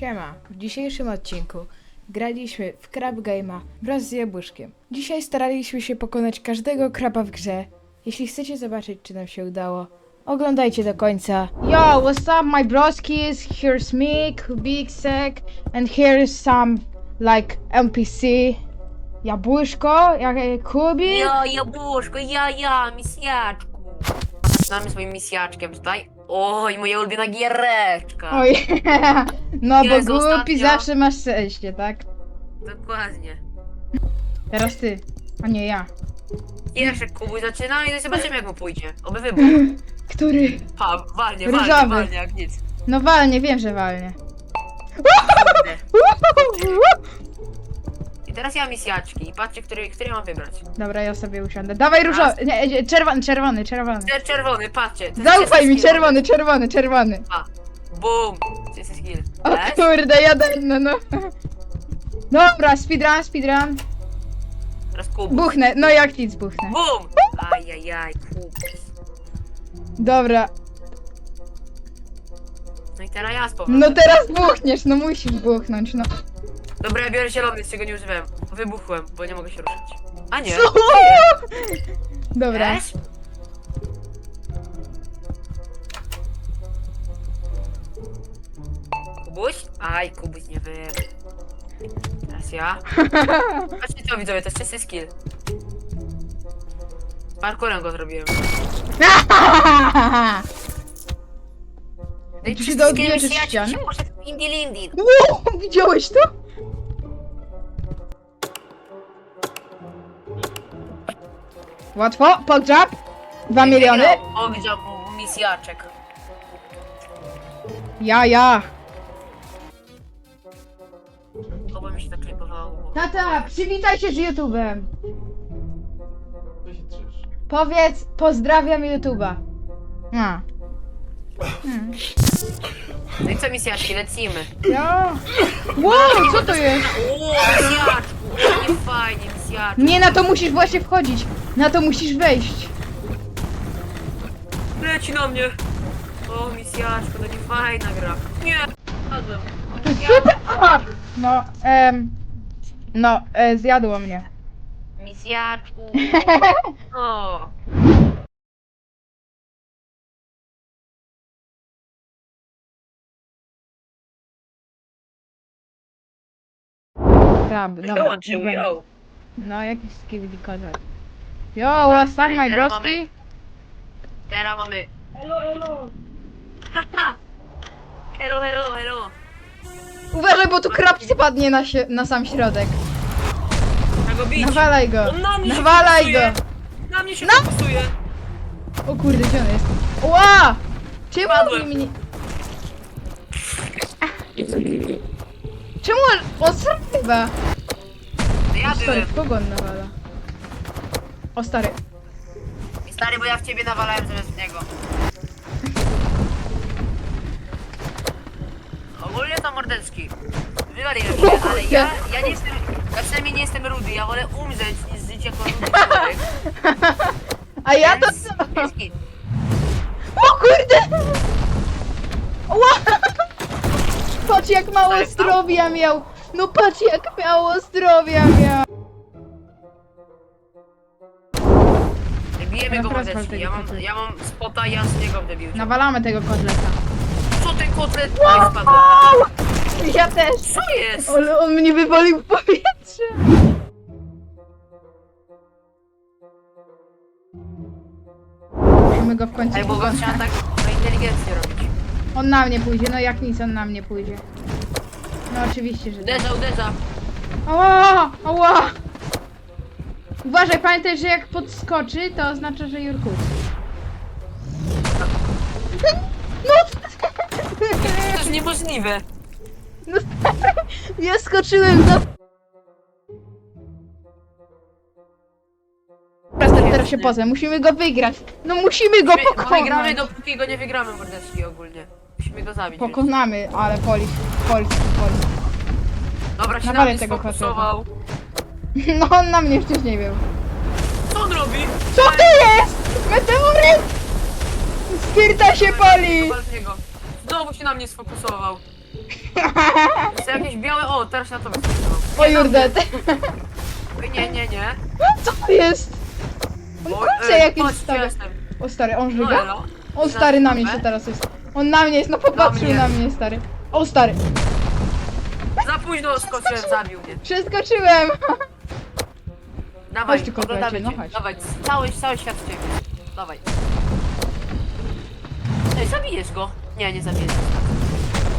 Siema, w dzisiejszym odcinku graliśmy w Crab Game'a wraz z Jabłuszkiem. Dzisiaj staraliśmy się pokonać każdego kraba w grze. Jeśli chcecie zobaczyć, czy nam się udało, oglądajcie do końca. Yo, what's up my broskis? Here's Mick, Big Sek, and here's some, like, NPC. Jabłuszko, jak Kubi. Ja, jabłuszko, ja, ja, misjaczku. Zaczynamy swoim misjaczkiem tutaj. Oj, moja ulubiona giereczka. Oj, no bo Jezu, głupi ostatnio- zawsze masz szczęście, tak? Dokładnie. Teraz ty, a nie ja. Pierwszy kubuj zaczyna i zobaczymy jak mu pójdzie. Oby wybuchł. Który? Pa, walnie, Różowy. walnie, walnie, jak nic. No walnie, wiem, że walnie. Kurde. Teraz ja misjaczki. I patrzcie, który, który mam wybrać. Dobra, ja sobie usiądę. Dawaj różowy, nie, nie, czerwony, czerwony, czerwony. Czer czerwony, patrzcie. to jest Zaufaj mi, skill. czerwony, czerwony, czerwony. Bum. To jest skill. O Weź. kurde, jadę, no no. Dobra, speedrun, speedrun. Teraz kubuj. Buchnę, no jak nic buchnę. Bum. Ajajaj, kubuj. Dobra, No i teraz ja z powrotem. no teraz buchniesz, no musisz buchnąć, no. Dobra, ja biorę zielony, z czego nie używałem. Wybuchłem, bo nie mogę się ruszyć. A nie. Co? Dobra. Wiesz? Kubuś? Aj, Kubuś nie wy. Teraz ja. Patrzcie to widzowie, to jest czysty skill. Z Parkurem go zrobiłem. No Czy się czysty skill od misjaci ściany? się poszedł w. Wow, widziałeś to? Łatwo, podżab. Dwa miliony. Ogdział misjaczek. Ja, ja. Obo mi się tak klipowało. Tata, przywitaj się z YouTube'em. Powiedz, pozdrawiam YouTube'a. A. Hmm. No i co misjaczki, lecimy. Ja. Wow, co to jest? O, misjaczku, nie fajnie, misjaczku. Nie, na to musisz właśnie wchodzić. Na to musisz wejść. Leci na mnie! O, misjaczko, to nie fajna gra. Nie! Padłem. A! No, em, no, e, zjadło mnie. Misjaczku. O. Krab, dobra. Dołączył, yo. No, jakiś skibidi kozak. Yo, what's up, my Teraz broski? Teraz mamy... Hello, hello. hello, hello, hello. Uważaj, bo tu krab spadnie na, się, na sam środek. Na go bić. Nawalaj go. On na mnie się Nawalaj go. fokusuje. Na mnie się Na- fokusuje. O kurde, gdzie on jest? Ła! Czemu Padłem. on mnie... Czemu on... On sam chyba. To ja byłem. w kogo on nawala? O stary. Stary, bo ja w ciebie nawalałem zamiast w niego. Ogólnie to mordecki. Wywaliłem się, ale ja, ja nie jestem, ja przynajmniej nie jestem rudy, ja wolę umrzeć niż żyć jako rudy człowiek. A ja to co? git. O kurde! Ła! Patrz jak mało zdrowia miał! No patrz jak mało zdrowia miał! Bijemy go mordecki, spal ja mam, ja mam spota jasnego w debiucie. Nawalamy tego kotleta. Co ten kotlet? Oj, spadłem. Ja też! Co jest? Ale on mnie wywalił w powietrze! Musimy go w końcu Ej, bo go trzeba tak na inteligencję robić. On na mnie pójdzie, no jak nic on na mnie pójdzie. No oczywiście, że tak. Uderza, uderza. Ała! Ała! Uważaj, pamiętaj, że jak podskoczy, to oznacza, że Jurku. No! To jest niemożliwe. no ja skoczyłem za... Teraz, teraz się pozwę, musimy go wygrać. No musimy go bo wygramy pokonać. dopóki go nie wygramy mordecki ogólnie. Musimy go zabić. Pokonamy, ale polis, polis, polis. Dobra, się na Nawalę mnie tego sfokusował. No on na mnie wcześniej był. Co on robi? Co to jest? Meteoryt! Spirta się pali! Znowu się na mnie sfokusował. jakiś biały... O, teraz na to wyskoczyło. O Jurdet. Nie, nie, nie. Co to jest? On O, kurczę jakiś stary. O stary, on No, żyga? elo. On stary na mnie się teraz jest. On na mnie jest, no popatrzył na mnie stary. O stary, Za późno skoczyłem, zabił mnie. przeskoczyłem. Dawaj, Chodź tu, oglądamy kotlecie, no cię. chodź. Dawaj, cały, cały świat w ciebie. Dawaj. Ej, zabijesz go. Nie, nie zabijesz.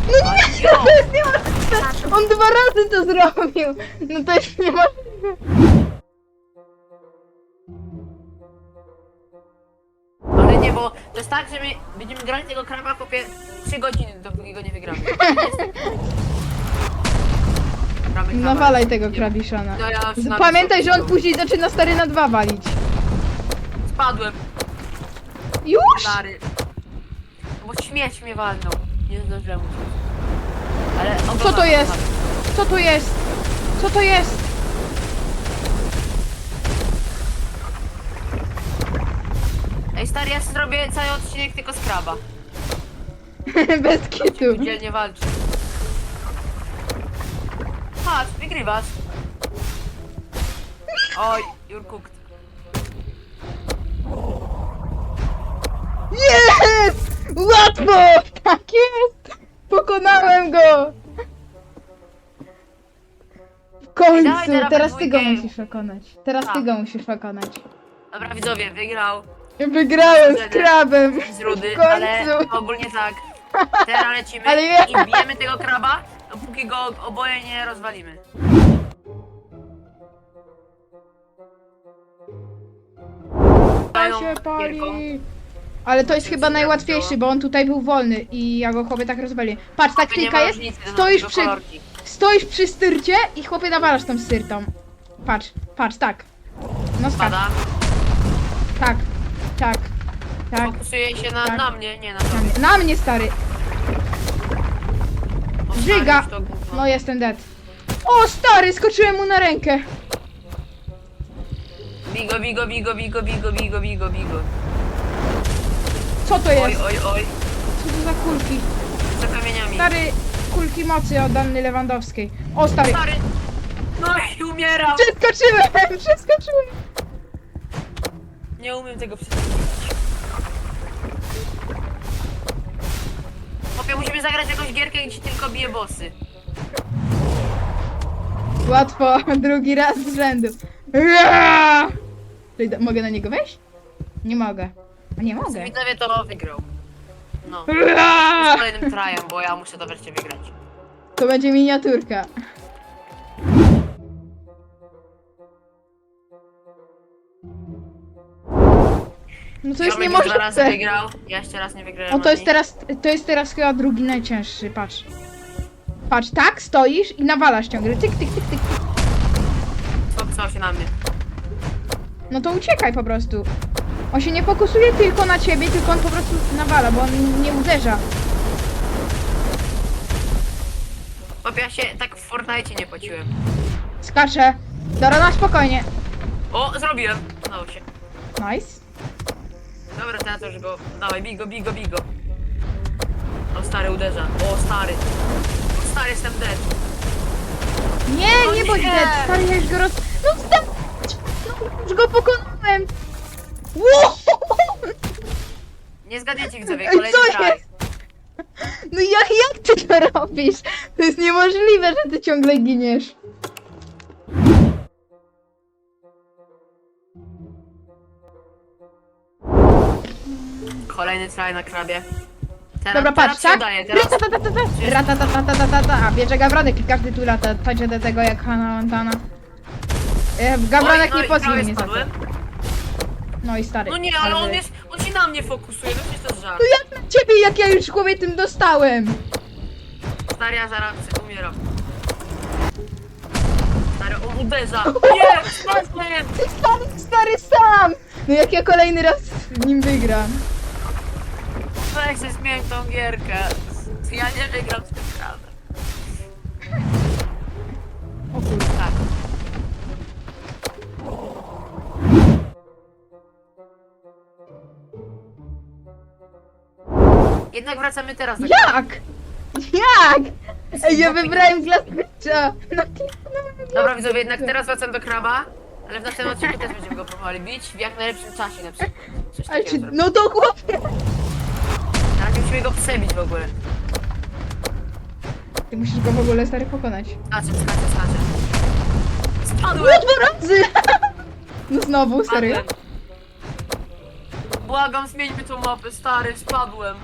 No nie, to jest niemożliwe. On dwa razy to zrobił. No to jest niemożliwe. Ale nie, bo to jest tak, że my będziemy grali tego kraba kopie 3 godziny, dopóki go nie wygramy. Gramy kraba. Nawalaj tego krabiszona. No ja Pamiętaj, że on później zaczyna stary na dwa walić. Spadłem, Już? stary. No Bo śmieć mnie walnął. Nie zdążyłem uciec. Ale Co to jest? Co to jest? Co to jest? Ej, stary, ja sobie zrobię cały odcinek tylko z kraba. Bez kitu. Dzielnie walczy. Patrz, wygrywasz. Oj, you're cooked. Jest! Łatwo! Tak jest! Pokonałem go! W dawaj końcu! teraz Teraz ty go dwójkę. musisz pokonać. Teraz ty Tak. go musisz pokonać. Dobra, widzowie, wygrał Wygrałem z krabem! z rudy, W końcu! ale ogólnie tak. Teraz lecimy Ale ja- i bijemy tego kraba, dopóki go oboje nie rozwalimy. To się pali! Ale to jest chyba najłatwiejszy, bo on tutaj był wolny i ja go chłopie tak rozwaliłem. Patrz, taktyka jest, stoisz przy, stoisz przy styrcie i chłopie nawalasz tą styrtą. Patrz, patrz, tak. No skacz, Pada. tak, tak, tak. Fokusuje się na, Tak. na mnie, nie na Na mnie, na mnie stary! Gówno. No jestem dead. O stary, skoczyłem mu na rękę. Bigo, bigo, bigo, bigo, bigo, bigo, bigo, bigo. Co to Oj, jest? oj, oj. Co to za kulki? Za kamieniami. Stary, kulki mocy od Anny Lewandowskiej. O stary, Stary. No i umieram. przeskoczyłem, przeskoczyłem. Nie umiem tego przeskoczyć. Chłopie, musimy zagrać jakąś gierkę, gdzie tylko bije bossy. Łatwo, drugi raz z rzędu. Czyli do- Mogę na niego wejść? Nie mogę. A nie mogę. Widzowie to wygrał. No. Z kolejnym trajem, bo ja muszę wygrać. To będzie miniaturka. No to jest Ziomek już dwa razy niemożliwe. wygrał, ja jeszcze raz nie wygrałem. No to jest ani. teraz, to jest teraz chyba drugi najcięższy, patrz. Patrz, tak, stoisz i nawalasz ciągle. Tyk, tyk, tyk, tyk. Fokusował się na mnie. No to uciekaj po prostu. On się nie fokusuje tylko na ciebie, tylko on po prostu nawala, bo on nie uderza. Chłopie, ja się tak w Fortnite nie pociłem. Skacze. Dobra, na spokojnie. O, zrobiłem. Udało się. Nice. Dobra, teraz już go. Dawaj, bigo, bigo, bigo. O, stary uderza. O, stary. O, stary, jestem dead. Nie, nie bądź nie! dead. Stary, ja już go roz... No stop! No, już go pokonałem. Wow! Nie zgadniecie widzowie, Ej, kolejny co try. jest? No jak, jak ty to robisz? To jest niemożliwe, że ty ciągle giniesz. Kolejny try na krabie. Teraz, Dobra, teraz patrz, się tak? udaje, teraz. Ratatatatata. A, bierze gawronek i każdy tu lata. Tańczy do tego jak Hannah Montana. E, Gawronek Oj, nie pozwól prawie mnie za to. spadłem. No i stary. No nie, ale on jest. On się na mnie fokusuje, no przecież to jest żart. No jak na ciebie, jak ja już chłopie tym dostałem? Stary, ja zaraz umieram. Stary, on uderza. Nie, spadłem! Stary, stary sam! No jak ja kolejny raz z nim wygram. Weź się zmień tą gierkę. Ja nie wygram z tym krabem. O kurde. Tak. Jednak wracamy teraz do Jak? Jak? Ej, ja wybrałem Glassbridge'a! No, kliknąłem. Dobra widzowie, jednak teraz wracam do kraba, ale w następnym odcinku też będziemy go próbowali bić w jak najlepszym czasie na przykład. Coś Ale takiego czy... No to chłopie! Musimy go przebić w ogóle. Ty musisz go w ogóle stary pokonać. Skaczę, skaczę, skaczę. No Spadłem! dwa razy! No znowu, serio? Spadłem. Błagam, zmieńmy tą mapę, stary, spadłem.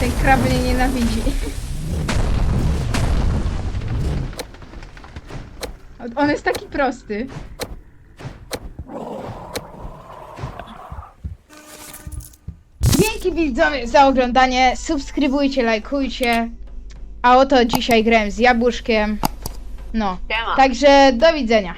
Ten krab mnie nienawidzi. On jest taki prosty. Widzowie za oglądanie. Subskrybujcie, lajkujcie. A oto dzisiaj grałem z jabłuszkiem. No. Siema. Także do widzenia.